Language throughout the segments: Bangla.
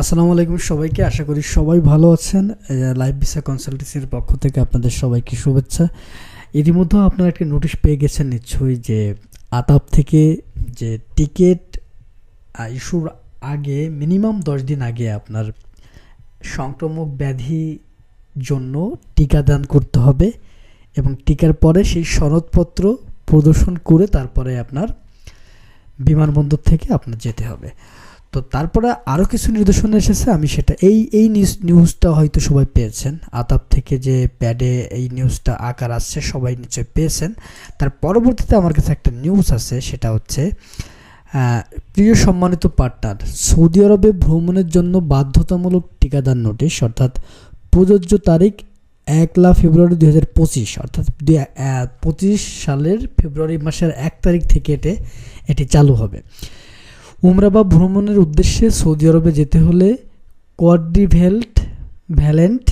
আসসালামু আলাইকুম সবাইকে। আশা করি সবাই ভালো আছেন। লাইভ ভিসা কনসালটেন্সির পক্ষ থেকে আপনাদের সবাইকে শুভেচ্ছা। ইতিমধ্যে আপনারা একটা নোটিশ পেয়ে গেছেন নিশ্চয়ই যে আতাপ থেকে যে টিকিট ইস্যুর আগে মিনিমাম দশ দিন আগে আপনার সংক্রামক ব্যাধি জন্য টিকাদান করতে হবে এবং টিকার পরে সেই সনদপত্র প্রদর্শন করে তারপরে আপনার বিমানবন্দর থেকে আপনার যেতে হবে। তো তারপরে আরও কিছু নির্দেশনা এসেছে, আমি সেটা, এই এই নিউজ, নিউজটা হয়তো সবাই পেয়েছেন। আতাপ থেকে যে প্যাডে এই নিউজটা আকার আসছে, সবাই নিশ্চয়ই পেয়েছেন। তার পরবর্তীতে আমার কাছে একটা নিউজ আছে, সেটা হচ্ছে প্রিয় সম্মানিত পার্টনার সৌদি আরবে ভ্রমণের জন্য বাধ্যতামূলক টিকাদান নোটিশ, অর্থাৎ প্রযোজ্য তারিখ একলা ফেব্রুয়ারি দুই হাজার পঁচিশ, অর্থাৎ পঁচিশ সালের ফেব্রুয়ারি মাসের এক তারিখ থেকে এটি এটি চালু হবে। উমরা বা ভ্রমণের উদ্দেশ্যে সৌদি আরবে যেতে হলে quadrivalent valent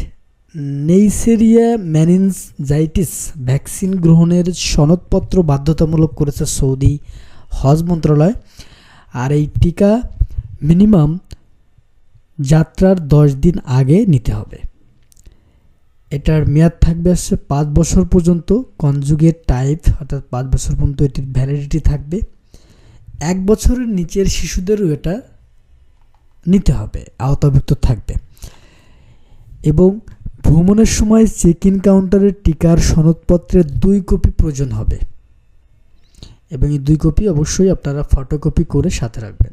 Neisseria meningitidis vaccine গ্রহণের সনদপত্র বাধ্যতামূলক করেছে সৌদি হজ মন্ত্রণালয়। আর এই টিকা মিনিমাম যাত্রার দশ দিন আগে নিতে হবে। এটার মেয়াদ থাকবে আসছে পাঁচ বছর পর্যন্ত। কনজুগেট টাইপ অর্থাৎ পাঁচ বছর পর্যন্ত এটির ভ্যালিডিটি থাকবে। এক বছরের নিচের শিশুদেরও এটা নিতে হবে, আওতাভুক্ত থাকবে। এবং ভ্রমণের সময় চেক ইন কাউন্টারের টিকার সনদপত্রের দুই কপি প্রয়োজন হবে। এবং এই দুই কপি অবশ্যই আপনারা ফটোকপি করে সাথে রাখবেন।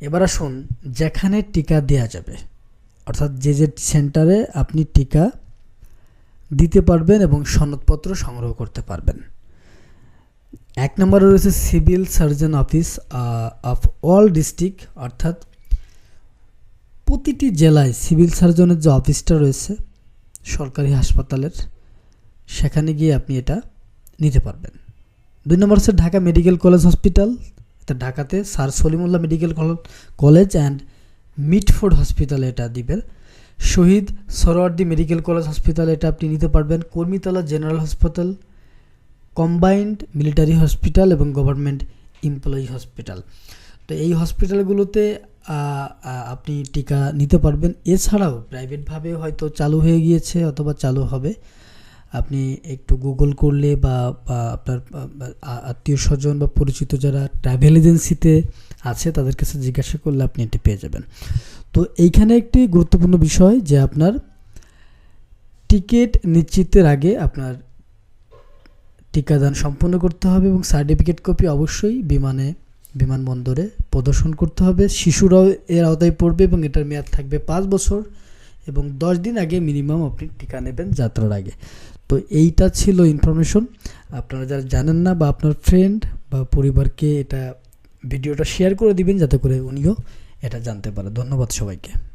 এবার আসুন, যেখানে টিকা দেয়া যাবে। অর্থাৎ যে যে সেন্টারে আপনি টিকা দিতে পারবেন এবং সনদপত্র সংগ্রহ করতে পারবেন। এক নম্বরে রয়েছে civil surgeon office of all district, অর্থাৎ প্রতিটি জেলায় সিভিল সার্জনের যে অফিসটা রয়েছে সরকারি হাসপাতালের, সেখানে গিয়ে আপনি এটা নিতে পারবেন। দুই নম্বর হচ্ছে ঢাকা মেডিকেল কলেজ হসপিটাল, এটা ঢাকাতে sir Salimullah medical college and Mitford হসপিটালে এটা দিবেন। Shahid Suhrawardy medical college hospital এটা আপনি নিতে পারবেন। কর্মীতলা জেনারেল হাসপাতাল কম্বাইন্ড মিলিটারি হসপিটাল এবং গভর্নমেন্ট এমপ্লয়ি হসপিটাল তো এই হসপিটালগুলোতে আপনি টিকা নিতে পারবেন। এছাড়াও প্রাইভেটভাবে হয়তো চালু হয়ে গিয়েছে অথবা চালু হবে। আপনি একটু গুগল করলে বা আপনার আত্মীয় স্বজন বা পরিচিত যারা ট্রাভেল এজেন্সিতে আছে, তাদের কাছে জিজ্ঞাসা করলে আপনি এটি পেয়ে যাবেন। তো এইখানে একটি গুরুত্বপূর্ণ বিষয় যে আপনার টিকিট নিশ্চিতের আগে আপনার টিকাদান সম্পন্ন করতে হবে এবং সার্টিফিকেট কপি অবশ্যই বিমানে, বিমানবন্দরে প্রদর্শন করতে হবে। শিশুরাও এর আওতায় পড়বে এবং এটার মেয়াদ থাকবে পাঁচ বছর এবং দশ দিন আগে মিনিমাম আপনি টিকা নেবেন যাত্রার আগে। তো এইটা ছিল ইনফরমেশন। আপনারা যারা জানেন না বা আপনার ফ্রেন্ড বা পরিবারকে এটা ভিডিওটা শেয়ার করে দিবেন, যাতে করে উনিও এটা জানতে পারে। ধন্যবাদ সবাইকে।